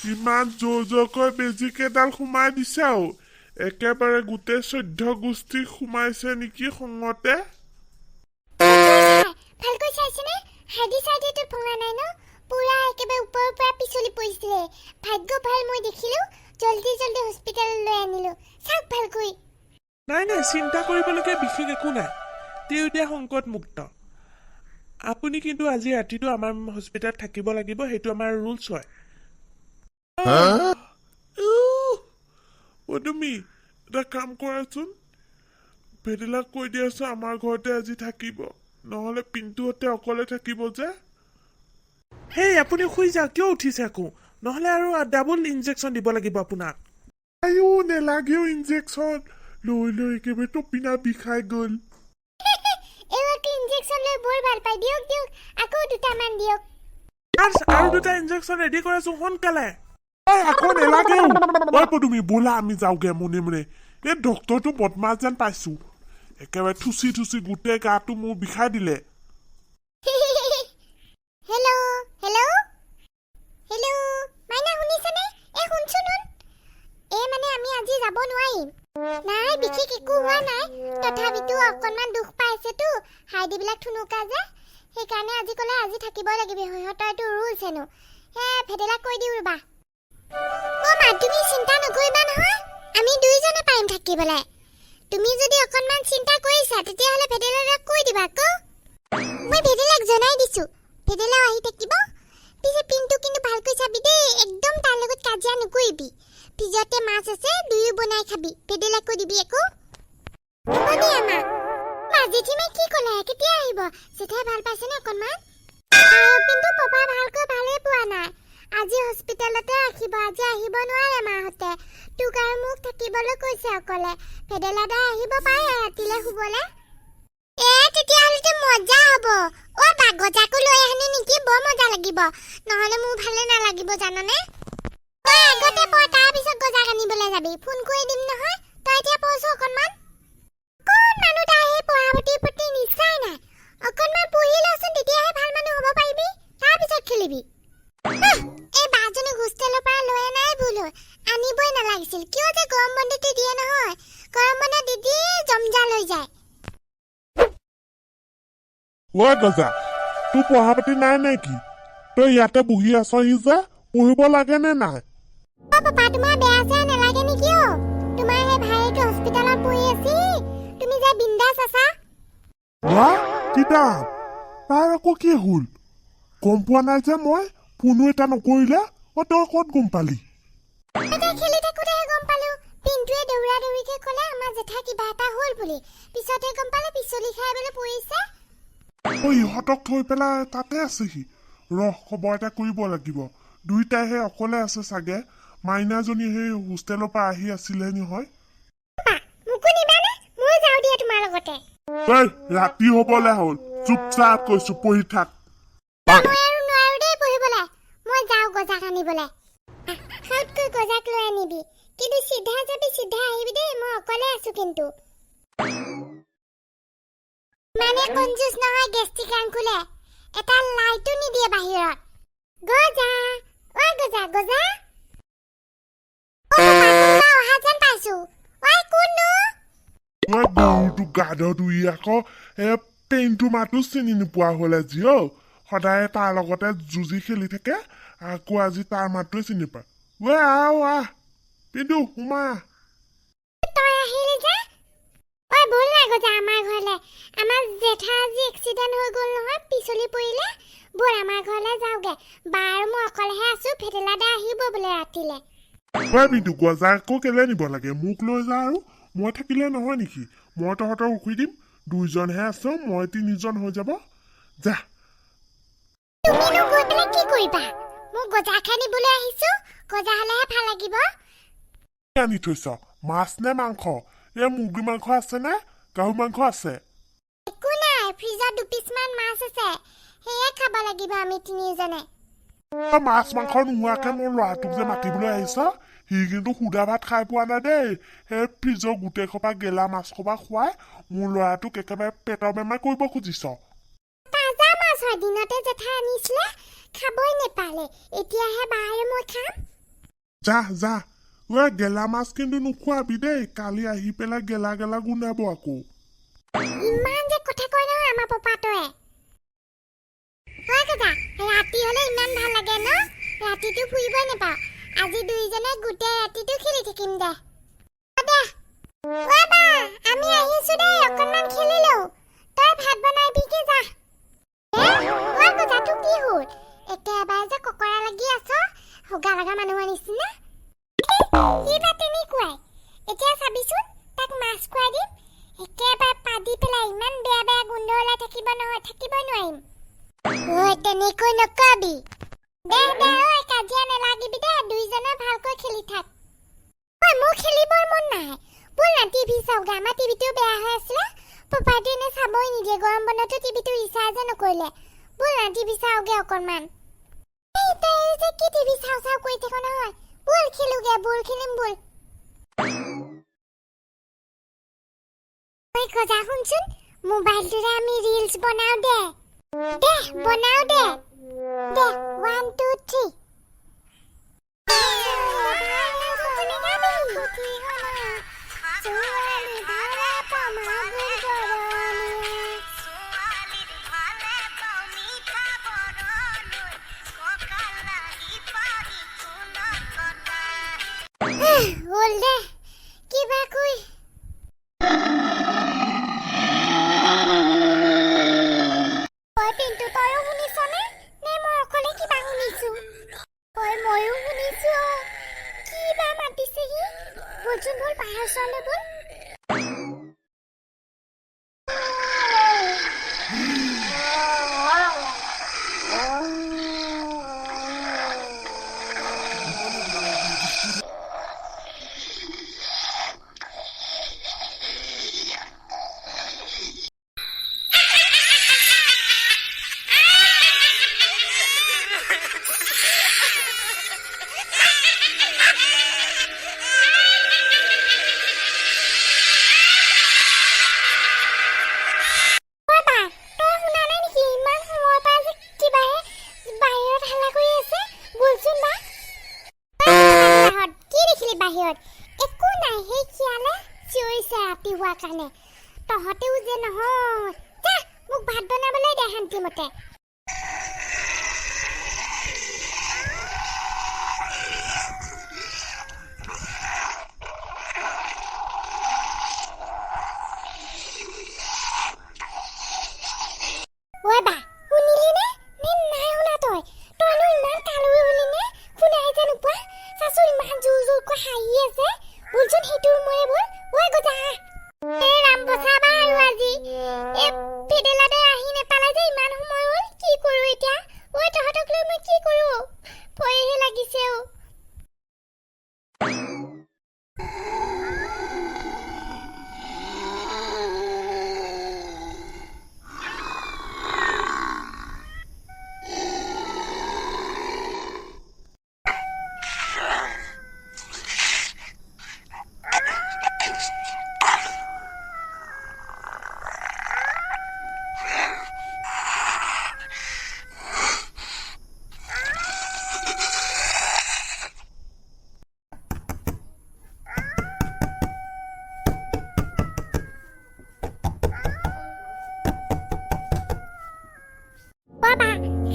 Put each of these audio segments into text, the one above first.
কিমান জোৰ জোৰকৈ বেজী কেইডাল সোমাই দিছে আৰু একেবাৰে গোটেই চৈধ্য গোষ্ঠী সোমাইছে নেকি খঙতে ভালকৈ চাইছেনে হাৰ্ডি চাৰ্ডিটো ভঙা নাই ন পুৰা একেবাৰে ওপৰৰ পৰা পিছলি পৰিছিলে ভাগ্য ভাল মই দেখিলো জল্দি জল্দি হস্পিটেললৈ আনিলো চাওক ভালকৈ নাই নাই চিন্তা কৰিবলগীয়া বিশেষ একো নাই তেওঁ এতিয়া সংকটমুক্ত আপুনি কিন্তু আজি ৰাতিটো আমাৰ হস্পিটেলত থাকিব লাগিব সেইটো আমাৰ ৰুলছ হয়। অ তুমি এটা কাম কৰাচোন। ভেদিলাক কৈ দিয়াচোন আমাৰ ঘৰতে আজি থাকিব। নহ'লে পিন্টুহঁতে অকলে থাকিব যে। হেই আপুনি শুই যাওক কিয় উঠিছে আকৌ? নহ'লে আৰু ডাবল ইনজেকশ্যন দিব লাগিব আপোনাক। আইও নেলাগেও ইনজেকশ্যন লৈ লৈ একেবাৰে টপিনা বিষাই গ'ল। ইনজেকশ্যন লৈ বৰ ভাল পাই দিয়ক দিয়ক আকৌ দুটামান দিয়ক। নাৰ্ছ, আৰু দুটা ইনজেকশ্যন ৰেডি কৰাচোন সোনকালে। এই আকৌ নেলাগেও ঐ পদুমি ব'লা আমি যাওঁগে মনে মনে। এই ডক্তৰটো বদমাছ যেন পাইছো। একেবাৰে থুচি থুচি গোটেই গাটো মোৰ বিষাই দিলে। হেল্ল' হেল্ল' হেল্ল' মাইনা শুনিছেনে? এই শুনচোন শুন। এই মানে আমি আজি যাব নোৱাৰিম। নাই বিশেষ একো হোৱা নাই। তথাপিতো অকণমান দুখ পাইছেতো হাৰ্ডিবিলাক থুনুকা যে। সেইকাৰণে আজি ক'লে আজি থাকিব লাগিব। সিহঁতৰ এইটো ৰুলছ হেনো হে ভেদেলাক কৈ দিওঁ ৰ'বা। অ' মা, তুমি চিন্তা নকৰিবা নহয়। আমি দুইজনে পাৰিম থাকিবলৈ। তুমি যদি অকণমান চিন্তা কৰিছা, তেতিয়াহ'লে ভেদেলাক কৈ দিবা আকৌ। মই ভেদেলাক জনাই দিছো। ভেদেলাও আহি থাকিব। পিছে পিনটো কিন্তু ভালকৈ চাবি দেই। একদম তাৰ লগত কাজিয়া নকৰিবি। ফ্ৰিজতে মাছ আছে, দুয়ো বনাই খাবি। ভেদেলাক কৈ দিবি একো হ'ব দিয়া, মা। মা জেঠীমাই কি ক'লে? কেতিয়া আহিব? জেঠাই ভাল পাইছেনে অকণমান? আৰু কিন্তু পাপা ভালকৈ ভালেই পোৱা নাই। আজি হস্পিটেলতে ৰাখিব আজি আহিব নোৱাৰে মাহঁতে। তোক আৰু মোক থাকিবলৈ কৈছে অকলে। ভেদেলা দা আহিব পাৰে ৰাতিলৈ শুবলৈ? জানানে? তই আগতে পঢ় তাৰপিছত গজাক আনিবলৈ যাবি। ফোন কৰি দিম নহয়। তই এতিয়া পঢ়ছো অকণমান। কোন মানুহ তাৰ সেই পঢ়া পাতিৰ প্ৰতি নিচাই নাই। অকণমান পঢ়ি লচোন তেতিয়াহে ভাল মানুহ হ'ব পাৰিবি। তাৰপিছত খেলিবি। এই বাজনী হোষ্টেলৰ পৰা লৈ অনাই ভুল হ'ল। আনিবই নালাগিছিল। কিয় যে গৰম বন্ধটো দিয়ে নহয়? গৰম বন্ধ দি দিয়ে জমজাল হৈ যায়। ঐ গজা তোৰ পঢ়া পাতি নাই নে তই ইয়াতে বহি আছহি যে পঢ়িব লাগে নে নাই? পাপা তোমাৰ বেয়া চেয়া হা কিতাপ তাৰ আকৌ কি হ'ল? গম পোৱা নাই যে মই? ফোনো এটা নকৰিলে অ তই ক'ত গম পালি? এতিয়া খেলি থাকোতেহে গম পালো। পিন্টুৱে দৌৰা দৌৰিকে ক'লে আমাৰ জেঠা কিবা এটা হ'ল বুলি। পিছতহে গম পালে পিছলি খাই বোলে পৰিছে। ঐ ইহঁতক থৈ পেলাই তাতে আছেহি। ৰহ খবৰ এটা কৰিব লাগিব। দুইটাইহে অকলে আছে চাগে। মাইনাজনী সেই হোষ্টেলৰ পৰা আহি আছিলে নহয় পাপা মোকো নিবানে ময়ো যাওঁ দিয়া তোমাৰ ঐ ৰাতি হবলৈ হ'ল চুপচাপ কৈছো পঢ়ি থাক মই গৰুটো গাধ ধুই আকৌ এ পেইনটো মাতো চিনি নোপোৱা হ'ল আজি অ সদায় তাৰ লগতে যুঁজি খেলি থাকে আকৌ আজি তাৰ মাতটোৱে চিনি পায়। ঐ আহ আহ পিন্ধু সোমা। তই আহিলি যে? ঐ ব'ল না গজা আমাৰ ঘৰলে। আমাৰ জেঠা আজি এক্সিডেণ্ট হৈ গ'ল নহয় পিছলি পৰিলে। ব'ল আমাৰ ঘৰলে যাওঁগে। বা আৰু মই অকলেহে আছো ভেটেলা দা আহিব বোলে ৰাতিলে। ঐ পিন্ধু গজা আকৌ কেলে নিব লাগে? মোক লৈ যা আৰু। মই থাকিলে নহয় নেকি? মই তহঁতক উখি দিম দুইজনহে আছো মই তিনিজন হৈ যাব। যা। আনি থৈছ? মাছ নে মাংস? এই মুৰ্গী মাংস আছে নে? গাহৰি মাংস আছে। একো নাই ফ্ৰিজত দুপিচমান মাছ আছে। সেয়ে খাব লাগিব আমি তিনিজনে। তই মাছ মাংস নোহোৱাকে মোৰ ল'ৰাটোক যে মাতিবলৈ আহিছ? সি কিন্তু সুদা ভাত খাই পোৱা নাই দেই সেই ফ্ৰিজৰ গোটেই সোপা গেলা মাছ সোপা খুৱাই মোৰ ল'ৰাটোক একেবাৰে পেটৰ বেমাৰ কৰিব খুজিছ তাজা মাছ বছৰ দিনতে জেঠাই আনিছিলে খাবই নেপালে এতিয়াহে বা আৰু মই খাম যা যা ঐ গেলা মাছ কিন্তু নোখোৱাবি দেই কালি আহি পেলাই গেলা গেলা গোন্ধাব আকৌ ইমান যে কথা কয় নহয় আমাৰ পপাটোৱে হয় কাকা ৰাতি হলে ইমান ভাল লাগে ন ৰাতিটো ফুৰিবই নাপাওঁ আজি দুইজনে গোটেই ৰাতিটো খেলি থাকিম দে। দে। আমি আহিছো দেই অকণমান খেলি লওঁ তই ভাত বনাবিগে যা। এ, অ' গজাটো কি হ'ল। একেবাৰে যে ককৰা লাগি আছ হগা লগা মানুহৰ নিচিনা সি বা তেনেকুৱাই। এতিয়া চাবিচোন তাক মাছ খুৱাই দিম। একেবাৰে পাদি পেলাই ইমান বেয়া বেয়া গোন্ধ ওলাই থাকিব নহয় থাকিবই নোৱাৰিম। তেনেকৈ নকবি। মোবাইলটোৰে আমি ৰিলছ বনাও দে বনাও দে। One, two, three.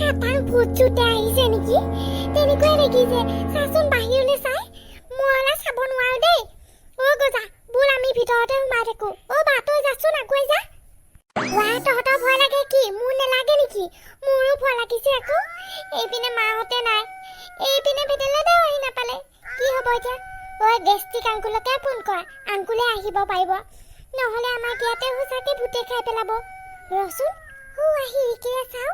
ভূত চুতে আহিছে নেকি? তেনেকুৱাই লাগিছে চাচোন বাহিৰলৈ চাই মইলা চাব নোৱাৰো দেই। অ' গজা ব'ল আমি ভিতৰতে সোমাই থাকো। অ' বা তই যাচোন আগুৱাই যা। ৱা তহঁতৰ ভয় লাগে কি? মোৰ নেলাগে নেকি? মোৰো ভয় লাগিছে আকৌ। এইপিনে মাহঁতে নাই। এইপিনে ভেটেলেতেও আহি নাপালে। কি হ'ব এতিয়া? ঐ গেষ্টিক আংকুলকে ফোন কৰা। আংকুলে আহিব পাৰিব। নহ'লে আমাক ইয়াতে সঁচাকে ভূতে খাই পেলাব। ৰচোন সু আহি ইকিৰে চাওঁ।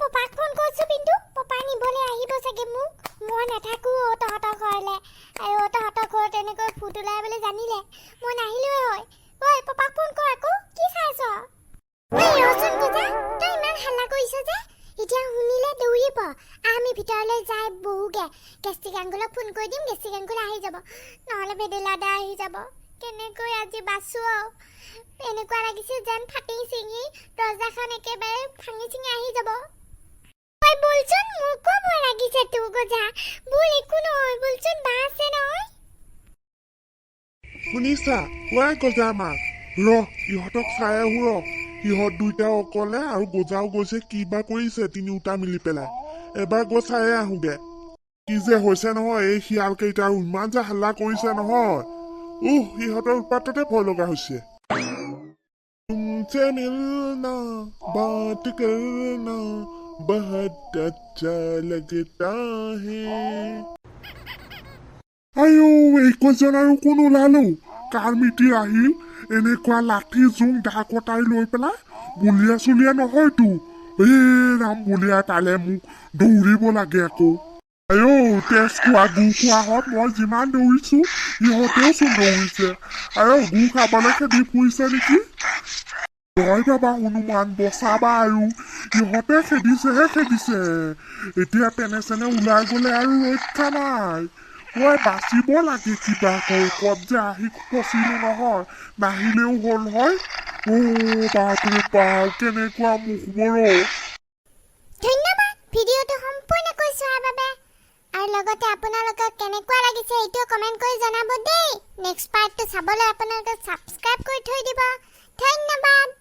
পপাক ফোন কৰিছোঁ পিন্তু পপাই নিবলৈ আহিব চাগে মোক। মই নাথাকো অ' তহঁতৰ ঘৰলে। আৰু অ' তহঁতৰ ঘৰত এনেকৈ ফুট ওলাই বুলি জানিলে। মই নাহিলোৱে হয়। ঐ পাপাক ফোন কৰ আকৌ। কি চাইছ? ৰচোন পূজা তই ইমান হাল্লা কৰিছ যে। এতিয়া শুনিলে দৌৰিব। আমি ভিতৰলৈ যাই বহুগে। গেষ্টিক আংগুলক ফোন কৰি দিম গেষ্টিক আংগুল আহি যাব। নহ'লে ভেদেলা দা আহি যাব। কেনেকৈ আজি বাচো আৰু এনেকুৱা লাগিছে যেন ফাটি চিঙি দৰ্জাখন একেবাৰে ভাঙি চিঙি আহি যাব। ঐ বলচোন মোকো ভয় লাগিছে তোৰ গজা বল একো নহয় বলচোন বা আছে নহয় শুনিছা ওৱাই গজা মাক ৰ ইহঁতক চাই আহো ৰ ইহঁত দুইটা অকলে আৰু গজাও গৈছে কি বা কৰিছে তিনিওটা মিলি পেলাই এবাৰ গৈ চাই আহোগে কি যে হৈছে নহয় এই শিয়াল কেইটা আৰু ইমান যে হাল্লা কৰিছে নহয় উহ ইহঁতৰ উৎপাততে ভয় লগা হৈছে तुमसे मिलना बात करना बहुत अच्छा लगता है আইও এইকজন আৰু কোন ওলালো কাৰ মিতিৰ আহিল এনেকুৱা লাঠি জোং দা কটাই লৈ পেলাই বুলিয়া চুলিয়া নহয়তো এ ৰাম বুলিয়া তালে মোক দৌৰিব লাগে আকৌ আইও তেজ খোৱা গু খোৱাহঁত মই যিমান দৌৰিছো ইহঁতেও চোন দৌৰিছে আইও গু খাবলৈ খেদি ফুৰিছে নেকি জয় বাবা হনুমান বচাবা আৰু ইহঁতে খেদিছেহে খেদিছে। এতিয়া পেনে চেনে ওলাই গলে আৰু ৰক্ষা নাই ঐ বাচিব লাগে কিবা কত যে আহি ফচিলো নহয় নাহিলেও হ'ল হয়। অ বাপৰে বাপ কেনেকুৱা মুখ বৰ। ধন্যবাদ ভিডিঅ'টো সম্পূৰ্ণকৈ চোৱাৰ বাবে। আৰু লগতে আপোনালোকক কেনেকুৱা লাগিছে এইটো কমেণ্ট কৰি জনাব দেই। নেক্সট পাৰ্টটো চাবলৈ আপোনালোকে ছাবস্ক্ৰাইব কৰি থৈ দিব। ধন্যবাদ।